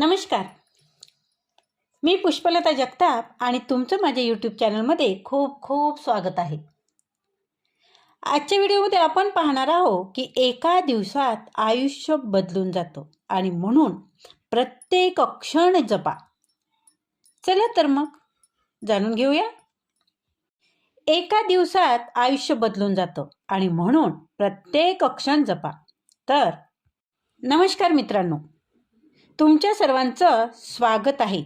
नमस्कार. मी पुष्पलता जगताप आणि तुमचं माझ्या यूट्यूब चॅनलमध्ये खूप खूप स्वागत आहे. आजच्या व्हिडिओमध्ये आपण पाहणार आहोत की एका दिवसात आयुष्य बदलून जातं आणि म्हणून प्रत्येक क्षण जपा. चला तर मग जाणून घेऊया. एका दिवसात आयुष्य बदलून जातं आणि म्हणून प्रत्येक क्षण जपा. तर नमस्कार मित्रांनो. तुमच्या सर्वांचं स्वागत आहे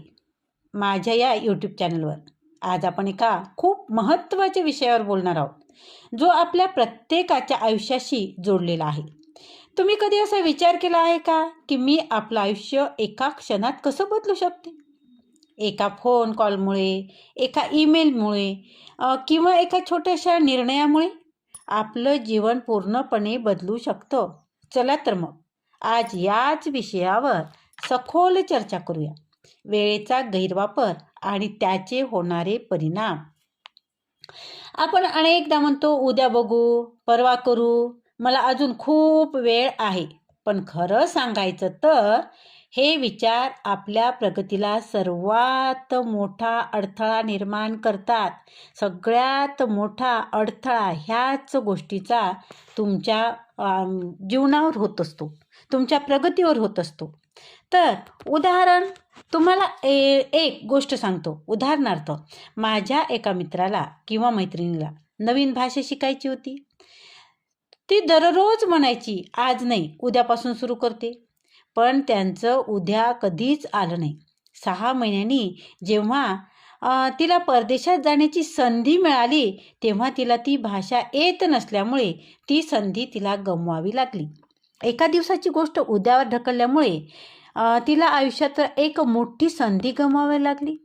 माझ्या या यूट्यूब चॅनलवर आज आपण एका खूप महत्त्वाच्या विषयावर बोलणार आहोत जो आपल्या प्रत्येकाच्या आयुष्याशी जोडलेला आहे. तुम्ही कधी असा विचार केला आहे का की मी आपलं आयुष्य एका क्षणात कसं बदलू शकते? एका फोन कॉलमुळे एका ईमेलमुळे किंवा एका छोट्याशा निर्णयामुळे आपलं जीवन पूर्णपणे बदलू शकतं? चला तर मग आज याच विषयावर सखोल चर्चा करूया. वेळेचा गैरवापर आणि त्याचे होणारे परिणाम. आपण अनेकदा म्हणतो उद्या बघू परवा करू. मला अजून खूप वेळ आहे. पण खरं सांगायचं तर हे विचार आपल्या प्रगतीला सर्वात मोठा अडथळा निर्माण करतात. सगळ्यात मोठा अडथळा ह्याच गोष्टीचा तुमच्या जीवनावर होत असतो. तुमच्या प्रगतीवर होत असतो. तर उदाहरण तुम्हाला ए एक गोष्ट सांगतो. उदाहरणार्थ माझ्या एका मित्राला किंवा मैत्रिणीला नवीन भाषा शिकायची होती. ती दररोज म्हणायची आज नाही उद्यापासून सुरू करते. पण त्यांचं उद्या कधीच आलं नाही. सहा महिन्यांनी जेव्हा तिला परदेशात जाण्याची संधी मिळाली तेव्हा तिला ती भाषा येत नसल्यामुळे ती संधी तिला गमवावी लागली. एका दिवसाची गोष्ट उद्यावर ढकलल्यामुळे तिला आयुष्यात एक मोठी संधी गमावावी लागली.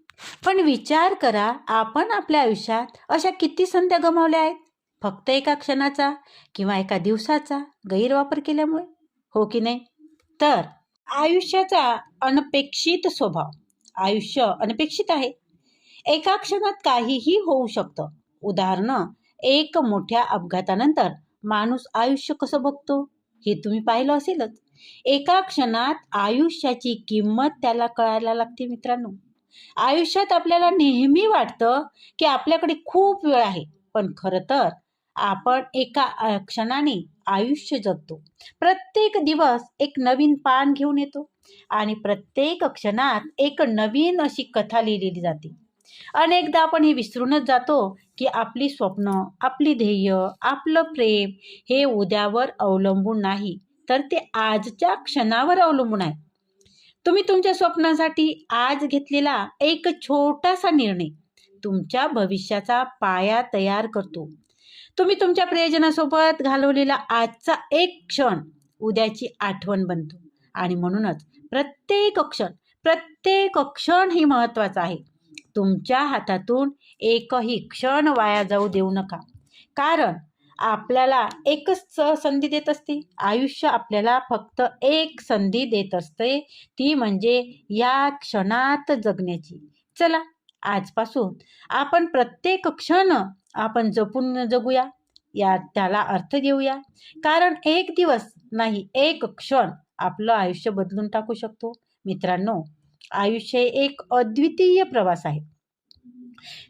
पण विचार करा आपण आपल्या आयुष्यात अशा किती संध्या गमावल्या आहेत? फक्त एका क्षणाचा किंवा एका दिवसाचा गैरवापर केल्यामुळे? हो की नाही? तर आयुष्याचा अनपेक्षित स्वभाव आयुष्य अनपेक्षित आहे. एका क्षणात काहीही होऊ शकतं. उदाहरण एक मोठ्या अपघातानंतर माणूस आयुष्य कसं बघतो? हे तुम्ही पाहिलं असेलच. एका क्षणात आयुष्याची किंमत त्याला कळायला लागते मित्रांनो. आयुष्यात आपल्याला नेहमी वाटतं की आपल्याकडे खूप वेळ आहे. पण खरं तर आपण एका क्षणाने आयुष्य जगतो. प्रत्येक दिवस एक नवीन पान घेऊन येतो. आणि प्रत्येक क्षणात एक नवीन अशी कथा लिहिलेली जाते. अनेकदा आपण हे विसरूनच जातो की आपली स्वप्न आपली ध्येय आपलं प्रेम हे उद्यावर अवलंबून नाही तर ते आजच्या क्षणावर अवलंबून आहे. तुम्ही तुमच्या स्वप्नासाठी आज घेतलेला एक छोटासा निर्णय तुमच्या भविष्याचा पाया तयार करतो. तुम्ही तुमच्या प्रियजनासोबत घालवलेला आजचा एक क्षण उद्याची आठवण बनतो. आणि म्हणूनच प्रत्येक क्षण प्रत्येक क्षण ही महत्त्वाचा आहे. तुमच्या हातातून एकही क्षण वाया जाऊ देऊ नका. कारण आपल्याला एकच संधी देत असते. आयुष्य आपल्याला फक्त एक संधी देत असते. ती म्हणजे या क्षणात जगण्याची. चला आजपासून आपण प्रत्येक क्षण आपण जपून जगूया. या त्याला अर्थ देऊया. कारण एक दिवस नाही एक क्षण आपलं आयुष्य बदलून टाकू शकतो. मित्रांनो आयुष्य हे एक अद्वितीय प्रवास आहे.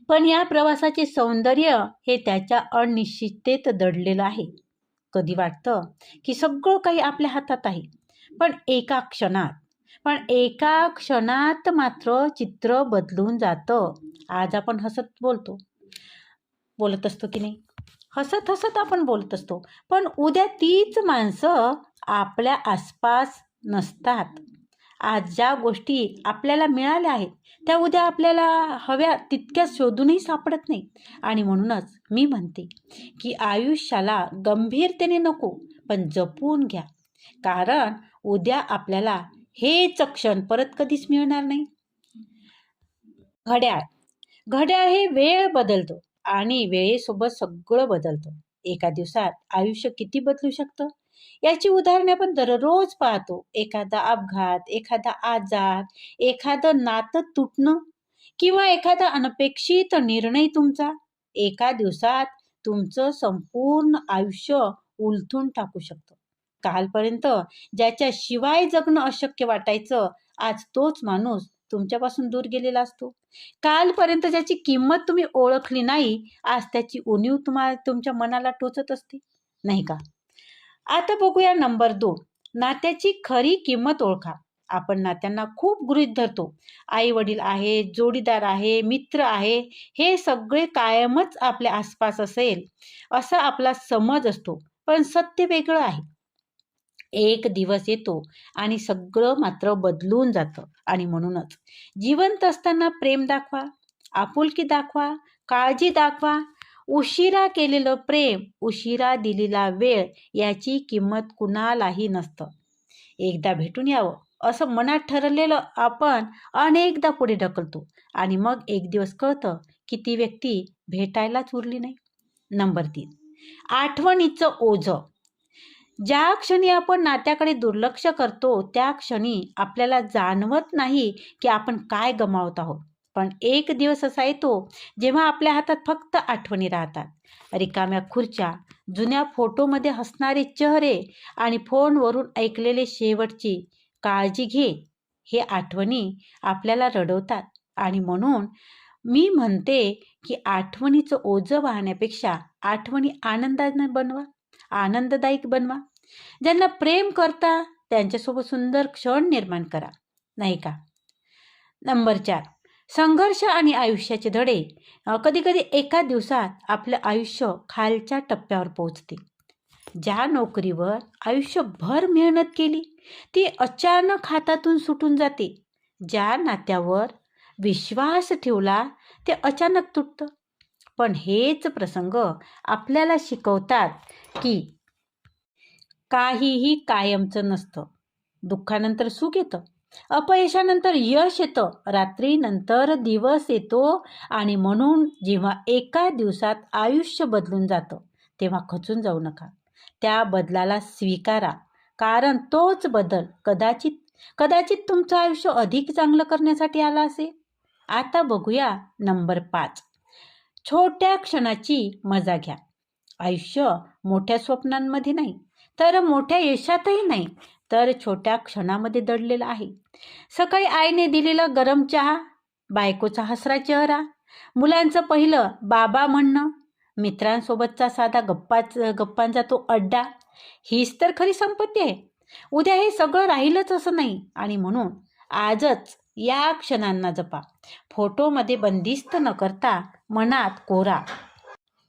पण या प्रवासाचे सौंदर्य हे त्याच्या अनिश्चिततेत दडलेलं आहे. कधी वाटतं की सगळं काही आपल्या हातात आहे पण एका क्षणात पण एका क्षणात मात्र चित्र बदलून जातं. आज आपण हसत बोलतो. बोलत असतो की नाही? हसत हसत आपण बोलत असतो. पण उद्या तीच माणसं आपल्या आसपास नसतात. आज ज्या गोष्टी आपल्याला मिळाल्या आहेत त्या उद्या आपल्याला हव्या तितक्या शोधूनही सापडत नाही. आणि म्हणूनच मी म्हणते की आयुष्याला गंभीरतेने नको पण जपून घ्या. कारण उद्या आपल्याला हेच क्षण परत कधीच मिळणार नाही. घड्याळ. घड्याळ हे वेळ बदलतो आणि वेळेसोबत सगळं बदलतं. एका दिवसात आयुष्य किती बदलू शकतं? याची उदाहरणे आपण दररोज पाहतो. एखादा अपघात एखादा आजार एखादं नातं तुटणं किंवा एखादा अनपेक्षित निर्णय तुमचा एका दिवसात तुमचं संपूर्ण आयुष्य उलथून टाकू शकतं. कालपर्यंत ज्याच्या शिवाय जगणं अशक्य वाटायचं आज तोच माणूस तुमच्यापासून दूर गेलेला असतो. कालपर्यंत ज्याची किंमत तुम्ही ओळखली नाही आज त्याची उणीव तुम्हाला तुमच्या मनाला टोचत असते. नाही का? आता बघूया नंबर दोन. नात्याची खरी किंमत ओळखा. आपण नात्यांना खूप गृहीत धरतो. आई वडील आहे जोडीदार आहे मित्र आहे हे सगळे कायमच आपल्या आसपास असेल असा आपला समज असतो. पण सत्य वेगळं आहे. एक दिवस येतो आणि सगळं मात्र बदलून जातं. आणि म्हणूनच जिवंत असताना प्रेम दाखवा आपुलकी दाखवा काळजी दाखवा उशिरा केलेलं प्रेम उशिरा दिलेला वेळ याची किंमत कुणालाही नसतं. एकदा भेटून यावं असं मनात ठरलेलं आपण अनेकदा पुढे ढकलतो आणि मग एक दिवस कळतं की ती व्यक्ती भेटायलाच उरली नाही. नंबर तीन आठवणीचं ओझं. ज्या क्षणी आपण नात्याकडे दुर्लक्ष करतो त्या क्षणी आपल्याला जाणवत नाही की आपण काय गमावत आहोत. पण एक दिवस असा येतो जेव्हा आपल्या हातात फक्त आठवणी राहतात. रिकाम्या खुर्च्या जुन्या फोटोमध्ये हसणारे चेहरे आणि फोनवरून ऐकलेले शेवटची काळजी घे हे आठवणी आपल्याला रडवतात. आणि म्हणून मी म्हणते की आठवणीचं ओझं वाहण्यापेक्षा आठवणी आनंदाने बनवा आनंददायक बनवा. ज्यांना प्रेम करता त्यांच्यासोबत सुंदर क्षण निर्माण करा. नाही का? नंबर चार. संघर्ष आणि आयुष्याचे धडे कधीकधी एका दिवसात आपलं आयुष्य खालच्या टप्प्यावर पोहोचते. ज्या नोकरीवर आयुष्यभर मेहनत केली ती अचानक हातातून सुटून जाते. ज्या नात्यावर विश्वास ठेवला ते अचानक तुटतं. पण हेच प्रसंग आपल्याला शिकवतात की काहीही कायमचं नसतं. दुःखानंतर सुख येतं. अपयशानंतर यश येतं रात्रीनंतर दिवस येतो आणि म्हणून जेव्हा एका दिवसात आयुष्य बदलून जातं तेव्हा खचून जाऊ नका. त्या बदलाला स्वीकारा कारण तोच बदल कदाचित कदाचित तुमचं आयुष्य अधिक चांगलं करण्यासाठी आला असेल. आता बघूया नंबर पाच. छोट्या क्षणाची मजा घ्या. आयुष्य मोठ्या स्वप्नांमध्ये नाही तर मोठ्या यशातही नाही तर छोट्या क्षणामध्ये दडलेलं आहे. सकाळी आईने दिलेला गरम चहा बायकोचा हसरा चेहरा मुलांचं पहिलं बाबा म्हणणं मित्रांसोबतचा साधा गप्पाच गप्पांचा तो अड्डा हीच तर खरी संपत्ती आहे. उद्या हे सगळं राहीलच असं नाही आणि म्हणून आजच या क्षणांना जपा. फोटोमध्ये बंदिस्त न करता मनात कोरा.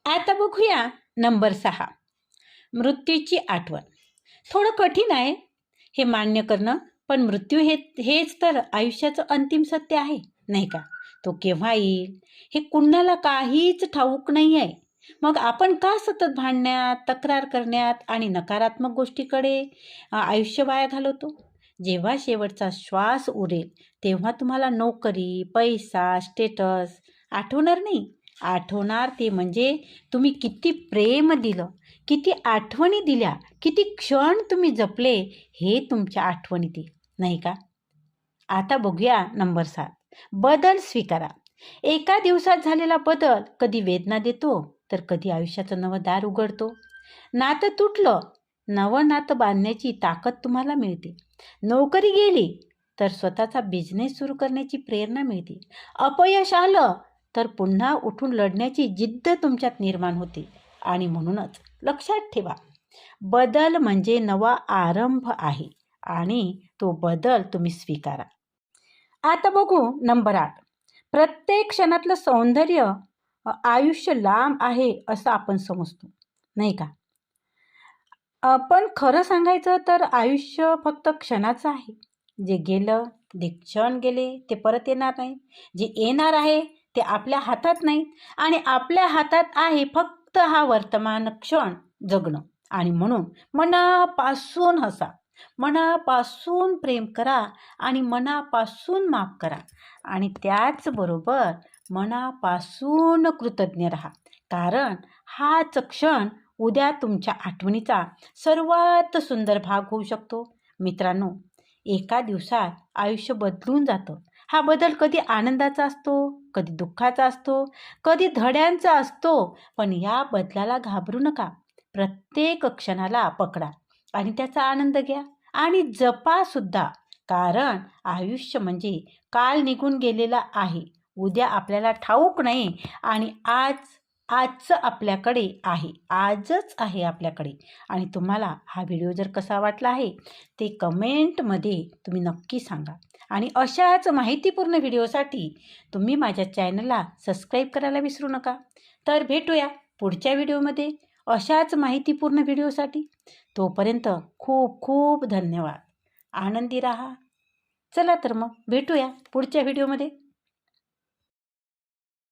आता बघूया नंबर सहा. मृत्यूची आठवण. थोडं कठीण आहे हे मान्य करणं पण मृत्यू हे हेच तर आयुष्याचं अंतिम सत्य आहे नाही का? तो केव्हा येईल? हे कुणाला काहीच ठाऊक नाही आहे मग आपण का सतत भांडण्यात तक्रार करण्यात आणि नकारात्मक गोष्टीकडे आयुष्य वाया घालवतो? जेव्हा शेवटचा श्वास उरेल तेव्हा तुम्हाला नोकरी पैसा स्टेटस आठवणार नाही? आठवणार ते म्हणजे तुम्ही किती प्रेम दिलं किती आठवणी दिल्या किती क्षण तुम्ही जपले हे तुमच्या आठवणीतील नाही का? आता बघूया नंबर सात. बदल स्वीकारा. एका दिवसात झालेला बदल कधी वेदना देतो तर कधी आयुष्याचं नवं दार उघडतो. नातं तुटलं नवं नातं बांधण्याची ताकद तुम्हाला मिळते. नोकरी गेली तर स्वतःचा बिझनेस सुरू करण्याची प्रेरणा मिळते. अपयश आलं तर पुन्हा उठून लढण्याची जिद्द तुमच्यात निर्माण होते. आणि म्हणूनच लक्षात ठेवा बदल म्हणजे नवा आरंभ आहे आणि तो बदल तुम्ही स्वीकारा. आता बघू नंबर आठ. प्रत्येक क्षणातलं सौंदर्य आयुष्य लांब आहे असं आपण समजतो नाही का? पण खरं सांगायचं तर आयुष्य फक्त क्षणाचं आहे. जे गेलं ते क्षण गेले ते परत येणार नाही. जे येणार आहे ते आपल्या हातात नाहीत आणि आपल्या हातात आहे फक्त हा वर्तमान क्षण जगणं. आणि म्हणून मनापासून हसा मनापासून प्रेम करा आणि मनापासून माफ करा. आणि त्याचबरोबर मनापासून कृतज्ञ राहा. कारण हाच क्षण उद्या तुमच्या आठवणीचा सर्वात सुंदर भाग होऊ शकतो. मित्रांनो एका दिवसात आयुष्य बदलून जातं. हा बदल कधी आनंदाचा असतो कधी दुःखाचा असतो कधी धड्यांचा असतो पण या बदलाला घाबरू नका. प्रत्येक क्षणाला पकडा आणि त्याचा आनंद घ्या आणि जपा सुद्धा. कारण आयुष्य म्हणजे काल निघून गेलेला आहे. उद्या आपल्याला ठाऊक नाही आणि आज आजचं आपल्याकडे आहे. आजच आहे आपल्याकडे. आणि तुम्हाला हा व्हिडिओ जर कसा वाटला आहे ते कमेंटमध्ये तुम्ही नक्की सांगा. आणि अशाच माहितीपूर्ण व्हिडिओसाठी तुम्ही माझ्या चॅनलला सबस्क्राईब करायला विसरू नका. तर भेटूया पुढच्या व्हिडिओमध्ये अशाच माहितीपूर्ण व्हिडिओसाठी. तोपर्यंत खूप खूप धन्यवाद. आनंदी राहा. चला तर मग भेटूया पुढच्या व्हिडिओमध्ये.